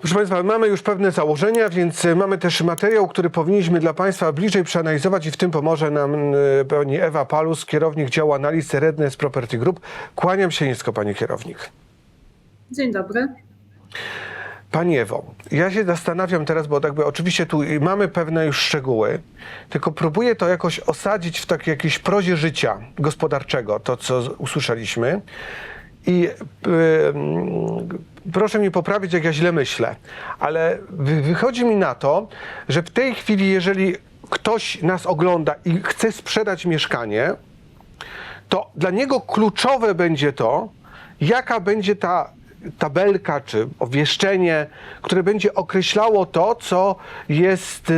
Proszę Państwa, mamy już pewne założenia, więc e, mamy też materiał, który powinniśmy dla Państwa bliżej przeanalizować i w tym pomoże nam e, pani Ewa Palus, kierownik działu analiz Rednes Property Group. Kłaniam się nisko, pani kierownik. Dzień dobry. Pani Ewo, ja się zastanawiam teraz, bo jakby oczywiście tu mamy pewne już szczegóły, tylko próbuję to jakoś osadzić w takiej jakiejś prozie życia gospodarczego, to co usłyszeliśmy. I y, proszę mnie poprawić, jak ja źle myślę, ale wy, wychodzi mi na to, że w tej chwili, jeżeli ktoś nas ogląda i chce sprzedać mieszkanie, to dla niego kluczowe będzie to, jaka będzie ta tabelka czy obwieszczenie, które będzie określało to, co jest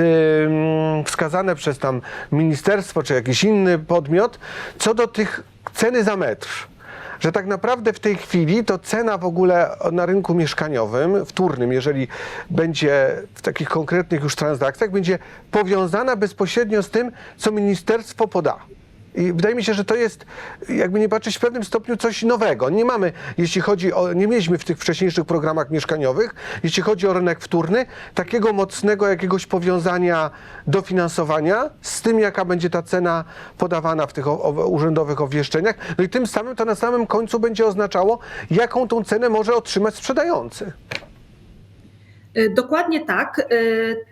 wskazane przez tam ministerstwo czy jakiś inny podmiot, co do tych ceny za metr. Że tak naprawdę w tej chwili to cena w ogóle na rynku mieszkaniowym, wtórnym, jeżeli będzie w takich konkretnych już transakcjach, będzie powiązana bezpośrednio z tym, co ministerstwo poda. I wydaje mi się, że to jest, jakby nie patrzeć, w pewnym stopniu coś nowego. Nie mamy, jeśli chodzi o, nie mieliśmy w tych wcześniejszych programach mieszkaniowych, jeśli chodzi o rynek wtórny, takiego mocnego jakiegoś powiązania dofinansowania z tym, jaka będzie ta cena podawana w tych o, o, urzędowych obwieszczeniach. No i tym samym to na samym końcu będzie oznaczało, jaką tą cenę może otrzymać sprzedający. E, Dokładnie tak. E,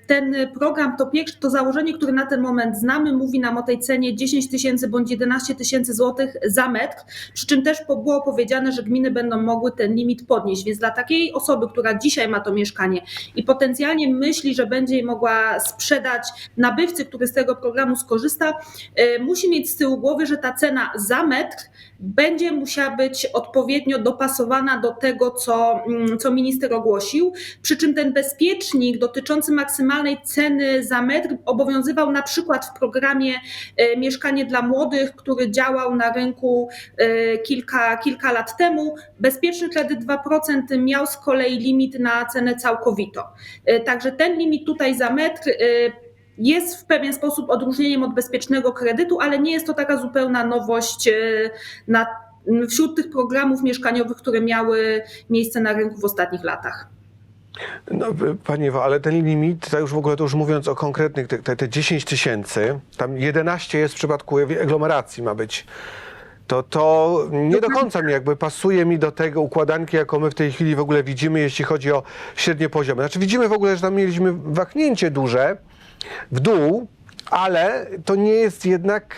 Ten program to pierwsze, to założenie, które na ten moment znamy, mówi nam o tej cenie 10 tysięcy bądź 11 tysięcy złotych za metr, przy czym też było powiedziane, że gminy będą mogły ten limit podnieść. Więc dla takiej osoby, która dzisiaj ma to mieszkanie i potencjalnie myśli, że będzie mogła sprzedać nabywcy, który z tego programu skorzysta, e, musi mieć z tyłu głowy, że ta cena za metr będzie musiała być odpowiednio dopasowana do tego, co, mm, co minister ogłosił. Przy czym ten bezpiecznik dotyczący maksymalnej ceny za metr obowiązywał na przykład w programie e, Mieszkanie dla Młodych, który działał na rynku e, kilka, kilka lat temu. Bezpieczny kredyt 2% miał z kolei limit na cenę całkowitą. E, Także ten limit tutaj za metr jest w pewien sposób odróżnieniem od bezpiecznego kredytu, ale nie jest to taka zupełna nowość na, wśród tych programów mieszkaniowych, które miały miejsce na rynku w ostatnich latach. No, Panie Ewo, ale ten limit, to już w ogóle to już mówiąc o konkretnych, te, te, te 10 tysięcy, tam 11 jest w przypadku aglomeracji ma być, to, to nie do końca mi jakby pasuje mi do tego układanki, jaką my w tej chwili w ogóle widzimy, jeśli chodzi o średnie poziomy. Znaczy widzimy w ogóle, że tam mieliśmy wahnięcie duże w dół, ale to nie jest jednak.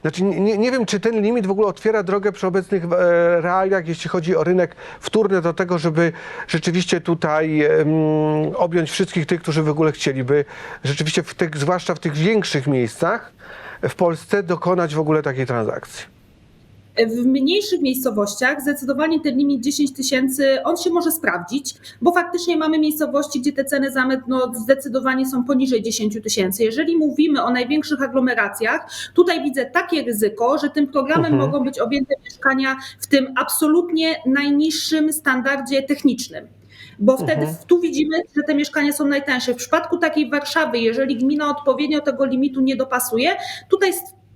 Znaczy, nie, nie wiem, czy ten limit w ogóle otwiera drogę przy obecnych e, realiach, jeśli chodzi o rynek wtórny, do tego, żeby rzeczywiście tutaj objąć wszystkich tych, którzy w ogóle chcieliby rzeczywiście, w tych, zwłaszcza w tych większych miejscach w Polsce, dokonać w ogóle takiej transakcji. W mniejszych miejscowościach zdecydowanie ten limit 10 tysięcy, on się może sprawdzić, bo faktycznie mamy miejscowości, gdzie te ceny za metr no, zdecydowanie są poniżej 10 tysięcy. Jeżeli mówimy o największych aglomeracjach, tutaj widzę takie ryzyko, że tym programem Mhm. mogą być objęte mieszkania w tym absolutnie najniższym standardzie technicznym. Bo wtedy Mhm. tu widzimy, że te mieszkania są najtańsze. W przypadku takiej Warszawy, jeżeli gmina odpowiednio tego limitu nie dopasuje, tutaj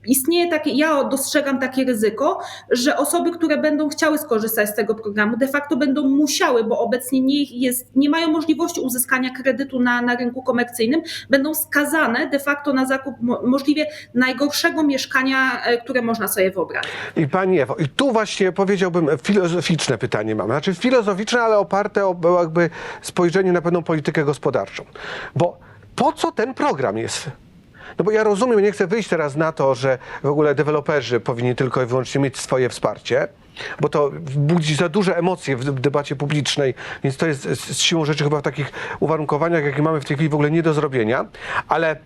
istnieje takie, ja dostrzegam takie ryzyko, że osoby, które będą chciały skorzystać z tego programu, de facto będą musiały, bo obecnie nie, jest, nie mają możliwości uzyskania kredytu na, na rynku komercyjnym, będą skazane de facto na zakup mo- możliwie najgorszego mieszkania, e, które można sobie wyobrazić. I Pani Ewo, i tu właśnie powiedziałbym filozoficzne pytanie mam. Znaczy filozoficzne, ale oparte o jakby spojrzenie na pewną politykę gospodarczą. Bo po co ten program jest? No bo ja rozumiem, nie chcę wyjść teraz na to, że w ogóle deweloperzy powinni tylko i wyłącznie mieć swoje wsparcie, bo to budzi za duże emocje w debacie publicznej, więc to jest z siłą rzeczy chyba w takich uwarunkowaniach, jakie mamy w tej chwili w ogóle nie do zrobienia, ale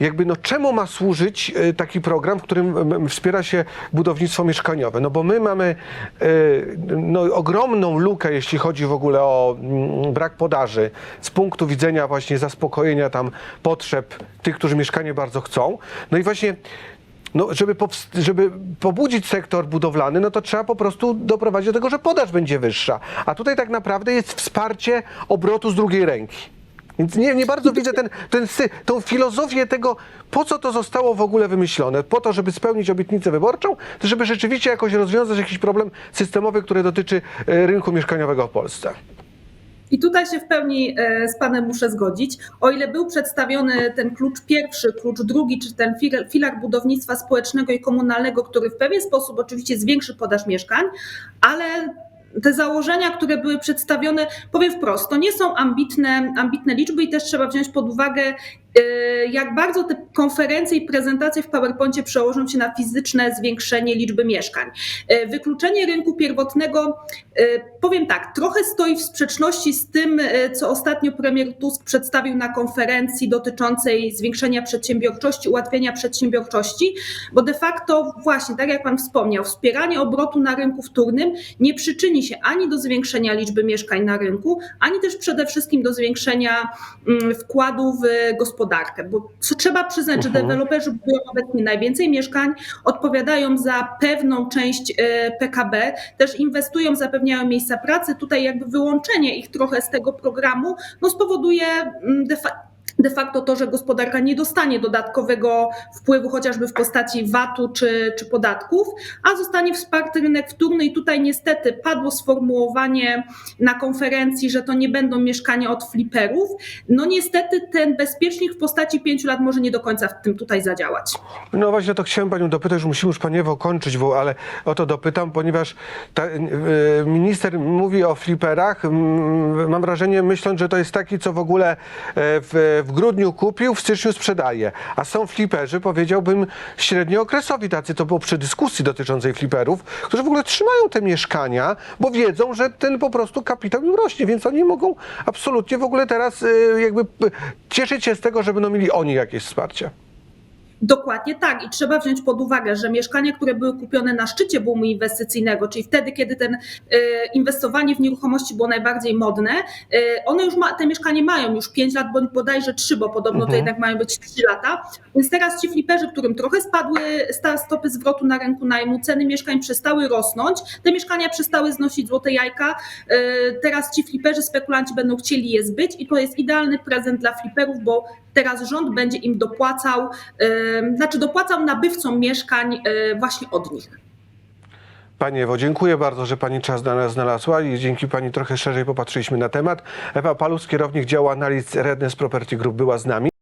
jakby no czemu ma służyć y, taki program, w którym wspiera się budownictwo mieszkaniowe? No bo my mamy y, no, ogromną lukę, jeśli chodzi w ogóle o mm, brak podaży z punktu widzenia właśnie zaspokojenia tam potrzeb tych, którzy mieszkanie bardzo chcą. No i właśnie no, żeby, żeby pobudzić sektor budowlany, no to trzeba po prostu doprowadzić do tego, że podaż będzie wyższa. A tutaj tak naprawdę jest wsparcie obrotu z drugiej ręki. Więc nie, nie bardzo widzę ten, ten, tą filozofię tego, po co to zostało w ogóle wymyślone. Po to, żeby spełnić obietnicę wyborczą, żeby rzeczywiście jakoś rozwiązać jakiś problem systemowy, który dotyczy e, rynku mieszkaniowego w Polsce. I tutaj się w pełni e, z Panem muszę zgodzić. O ile był przedstawiony ten klucz pierwszy, klucz drugi, czy ten filar, budownictwa społecznego i komunalnego, który w pewien sposób oczywiście zwiększy podaż mieszkań, ale te założenia, które były przedstawione, powiem wprost, to nie są ambitne, ambitne liczby i też trzeba wziąć pod uwagę, jak bardzo te konferencje i prezentacje w PowerPoincie przełożą się na fizyczne zwiększenie liczby mieszkań. E, Wykluczenie rynku pierwotnego, e, powiem tak, trochę stoi w sprzeczności z tym, e, co ostatnio premier Tusk przedstawił na konferencji dotyczącej zwiększenia przedsiębiorczości, ułatwienia przedsiębiorczości, bo de facto właśnie, tak jak Pan wspomniał, wspieranie obrotu na rynku wtórnym nie przyczyni się ani do zwiększenia liczby mieszkań na rynku, ani też przede wszystkim do zwiększenia mm, wkładu w gospodarkę, bo co trzeba przyznać, że Mhm. deweloperzy budują obecnie najwięcej mieszkań, odpowiadają za pewną część e, PKB, też inwestują, zapewniają miejsca pracy. Tutaj jakby wyłączenie ich trochę z tego programu no spowoduje mm, de, fa- de facto to, że gospodarka nie dostanie dodatkowego wpływu chociażby w postaci VAT-u czy, czy podatków, a zostanie wsparty rynek wtórny i tutaj niestety padło sformułowanie na konferencji, że to nie będą mieszkania od fliperów. No niestety ten bezpiecznik w postaci pięciu lat może nie do końca w tym tutaj zadziałać. No właśnie to chciałem panią dopytać, już musimy już pani Ewo kończyć, bo, ale o to dopytam, ponieważ ta, e, minister mówi o fliperach. Mm, Mam wrażenie, myśląc, że to jest taki, co w ogóle e, w, w grudniu kupił, w styczniu sprzedaje. A są fliperzy, powiedziałbym, średniookresowi tacy, to było przy dyskusji dotyczącej fliperów, którzy w ogóle trzymają te mieszkania, bo wiedzą, że ten po prostu kapitał im rośnie, więc oni mogą absolutnie w ogóle teraz e, jakby p- cieszyć się z tego, że będą mieli oni jakieś wsparcie. Dokładnie tak. I trzeba wziąć pod uwagę, że mieszkania, które były kupione na szczycie boomu inwestycyjnego, czyli wtedy, kiedy ten e, inwestowanie w nieruchomości było najbardziej modne, e, one już ma, te mieszkanie mają już 5 lat, bądź bodajże 3, bo podobno to Mhm. jednak mają być 3 lata. Więc teraz ci fliperzy, którym trochę spadły stopy zwrotu na rynku najmu, ceny mieszkań przestały rosnąć, te mieszkania przestały znosić złote jajka. E, Teraz ci fliperzy, spekulanci będą chcieli je zbyć i to jest idealny prezent dla fliperów, bo teraz rząd będzie im dopłacał, znaczy dopłacał nabywcom mieszkań e, właśnie od nich. Pani Ewo, dziękuję bardzo, że Pani czas dla nas znalazła i dzięki Pani trochę szerzej popatrzyliśmy na temat. Ewa Palus, kierownik działu analiz Redness Property Group była z nami.